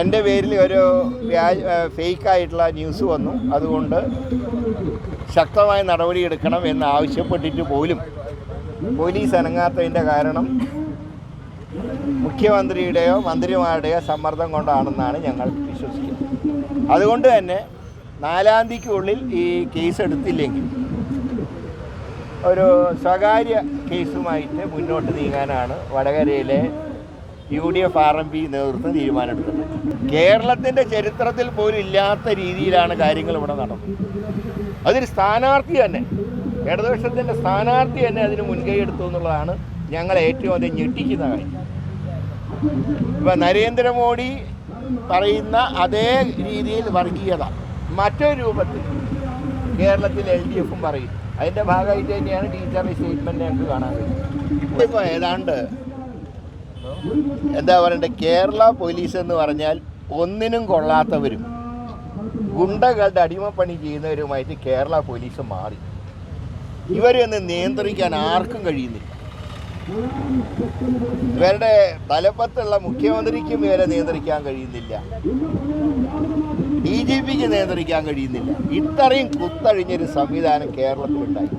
എന്റെ പേരിൽ ഒരു വ്യാജ ഫേക്കായിട്ടുള്ള ന്യൂസ് വന്നു. അതുകൊണ്ട് ശക്തമായ നടപടിയെടുക്കണം എന്ന് ആവശ്യപ്പെട്ടിട്ട് പോലും പോലീസ് അനങ്ങാത്തതിന്റെ കാരണം മുഖ്യമന്ത്രിയുടെയോ മന്ത്രിമാരുടെയോ സമ്മർദ്ദം കൊണ്ടാണെന്നാണ് ഞങ്ങൾ വിശ്വസിക്കുന്നത്. അതുകൊണ്ട് തന്നെ നാലാം തീയതിക്കുള്ളിൽ ഈ കേസ് എടുത്തില്ലെങ്കിൽ ഒരു സ്വകാര്യ കേസുമായിട്ട് മുന്നോട്ട് നീങ്ങാനാണ് വടകരയിലെ U D F R M P നേതൃത്വം തീരുമാനമെടുത്തത്. കേരളത്തിന്റെ ചരിത്രത്തിൽ പോലും ഇല്ലാത്ത രീതിയിലാണ് കാര്യങ്ങൾ ഇവിടെ നടന്നത്. അതൊരു സ്ഥാനാർത്ഥി തന്നെ ഇടതുപക്ഷത്തിന്റെ സ്ഥാനാർത്ഥി തന്നെ അതിന് മുൻകൈ എടുത്തു എന്നുള്ളതാണ് ഞങ്ങളെ ഏറ്റവും അധികം ഞെട്ടിക്കുന്ന കാര്യം. ഇപ്പം നരേന്ദ്രമോദി പറയുന്ന അതേ രീതിയിൽ വർഗീയത മറ്റൊരു രൂപത്തിൽ കേരളത്തിൽ എൽ ഡി എഫും പറയും. അതിന്റെ ഭാഗമായിട്ട് തന്നെയാണ് ടീച്ചറുടെ സ്റ്റേറ്റ്മെന്റ് ഞങ്ങൾക്ക് കാണാൻ കഴിയും ഇപ്പോൾ ഏതാണ്ട് എന്താ പറയണ്ടേ? കേരള പോലീസ് എന്ന് പറഞ്ഞാൽ ഒന്നിനും കൊള്ളാത്തവരും ഗുണ്ടകളുടെ അടിമപ്പണി ചെയ്യുന്നവരുമായിട്ട് കേരള പോലീസ് മാറി. ഇവരെ ഒന്ന് നിയന്ത്രിക്കാൻ ആർക്കും കഴിയുന്നില്ല. ഇവരുടെ തലപ്പത്തുള്ള മുഖ്യമന്ത്രിക്കും ഇവരെ നിയന്ത്രിക്കാൻ കഴിയുന്നില്ല. ഡി ജി പിക്ക് നിയന്ത്രിക്കാൻ കഴിയുന്നില്ല. ഇത്രയും കുത്തഴിഞ്ഞൊരു സംവിധാനം കേരളത്തിലുണ്ടായി.